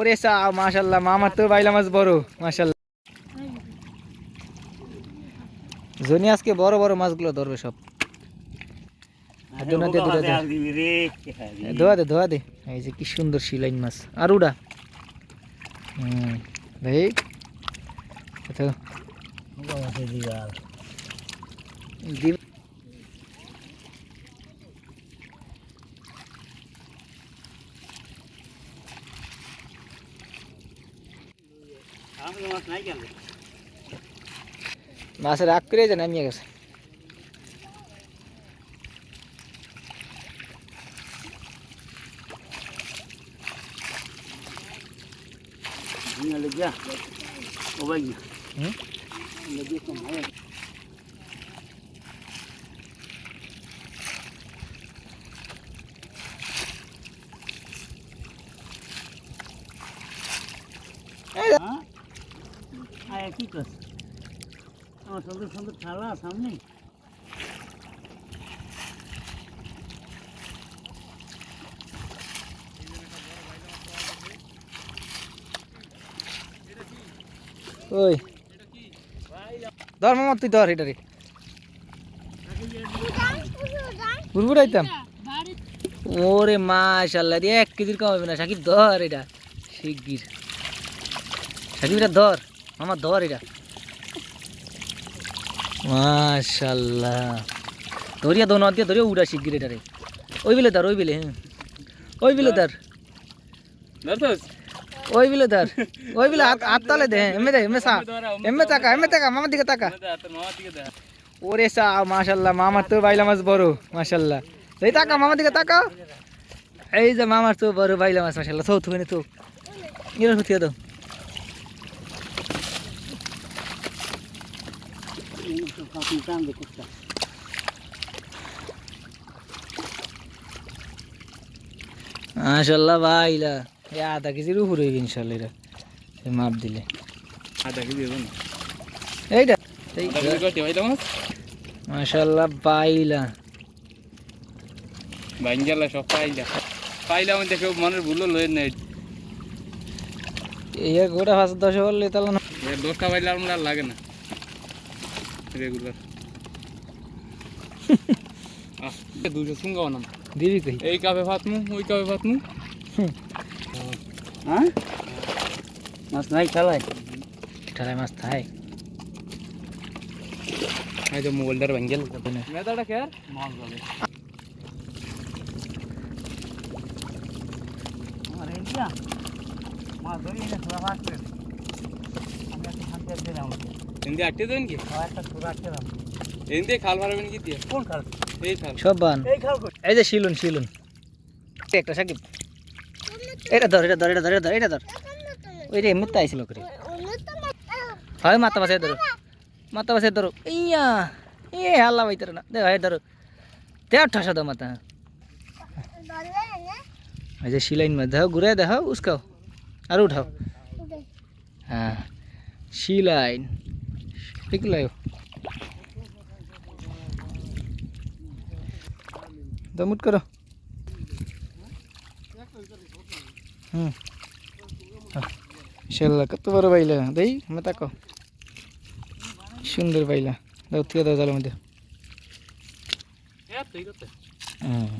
ওরে মাশাল্লাহ মামার তো বাইলা মাছ বড় মাশাল্লাহ। জনি আজকে বড় বড় মাছগুলো ধরবে সব। দে। ধোয়া দে ধোয়া দে। এই যে কি সুন্দর শিলাইন মাছ। আর উড়া। হুম ভাই। তো মাছের রাগ করে যে নামিয়ে গেছে হুম? দেখ। কি করছে? আমার সুন্দর সুন্দর থালা সামনে। ওই। ধর মামা, তুই ধর এটা রে। বুড়বুড় আইতাম ওরে মাশাল্লাহ রে এক কেজির কম হবে না। সাকিব, ধর এটা। শিগগির। সাকিব, এটা ধর। মামা ধর এটা মাশাল্লাহ। ধরিয়া দোনো দিয়ে ধরিয়া উড়া শিগগির এটা রে। ওই বিলে ধর ওই বিলে হ্যাঁ। ওই বিলে ধর। ওই বিলে ধর। ওই বিলে হাত তালে দে এমে দে এমে সা এমে তাকা এমে তাকা মামার দিকে তাকা। ওরে সা মাশাল্লাহ মামার তো বাইলা মাছ বড় মাশাল্লাহ। এই তাকা মামার দিকে তাকা। এই যে মামার তো বড় বাইলা মাছ মাশাল্লাহ। থৌ থুনে তো এর হতে মাশাল্লাহ আধা কেজির উপরে হইবে ইনশাল্লাহ এটা এই মাপ দিলে। এইটা এই মাশাল্লাহ বাইলা বাইঞ্জালা সব পাইলা। পাইলা মানে কেউ মনের ভুলো লয়ে নেই। এই গোটা পাঁচ দশ বললে তাহলে না। দশটা পাইলে আর লাগে না। রেগুলার দুশো সুঙ্গাও না দিবি কই এই কাপে ভাত মু ওই কাপে ভাত মু হ্যাঁ মাছ নাই খেলায় ঠালাই মাছ থাই এই যে মোবাইলটার ভাঙ্গেল মেদাটা কে আর মাছ যাবে আমার ইন্ডিয়া মাছ ধরি এনে সুরা দিলাম হিন্দি আটকে দেন কি একটা সুরা খেলাম হিন্দি খাল মারবেন কি দিয়ে কোন খাল এই খাল সব বান এই খাল কই এই যে শিলুন শিলুন একটা সাকিব এটা ধর এটা ধর এটা ধর এটা ধর এটা ধর ওই রে এমনিতে আইছিল করে হয় মাথা বাসায় ধরো মাথা বাসায় ধরো ইয়া এ হাল্লা বাইতে না দে ভাই ধরো দে ঠাসা দাও মাথা এই যে শিলাইন মাছ দেখো ঘুরে দেখো উস্কাও আর উঠাও হ্যাঁ শিলাইন। ঠিক লাইও দমুট করো। হুম। ইনশাল্লাহ কত বড় পাইলা দেই আমি তাকো সুন্দর পাইলা দাও থেকে দাও জালের মধ্যে। হুম।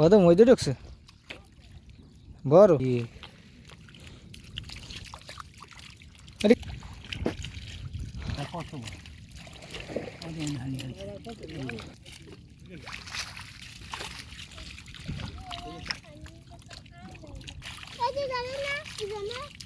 ও তো মধ্যে ঢুকছে? बरं अरे Hadi gelin lan.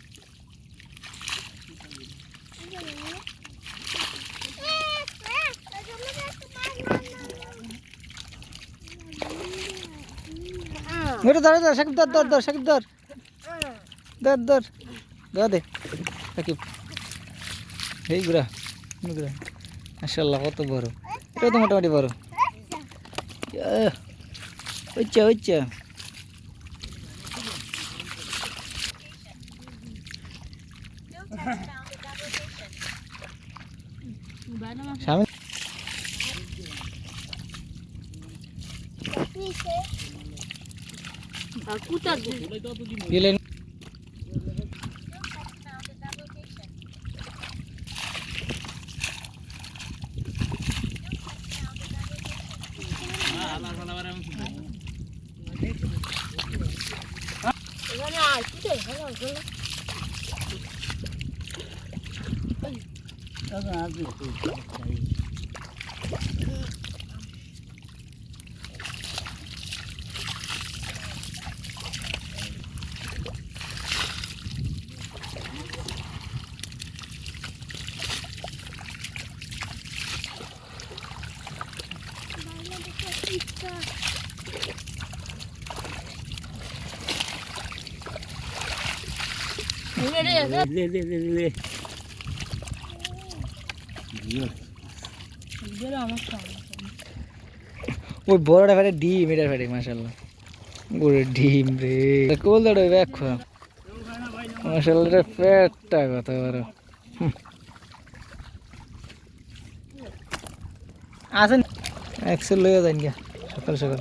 মেরে ধর ধর সাকিব ধর ধর ধর সাকিব ধর। ধর ধর। ধর দে সাকিব। এই গুড়া গুড়া মাশাল্লাহ কত বড়। এটা তো মোটামুটি বড়। আহ, হচ্ছে कुटा दिले Tá ganhado, meu filho. ওই বড়টা ফেটে ডিম, এটা ফেটে মাসাল্লাহ ওরে ডিম রে। কোল দাঁড়ো খোয়া মাসাল্লাহ এটা পেটটা কথা বড় আসেন। একশো লইয়া যান গিয়া, সকাল সকাল।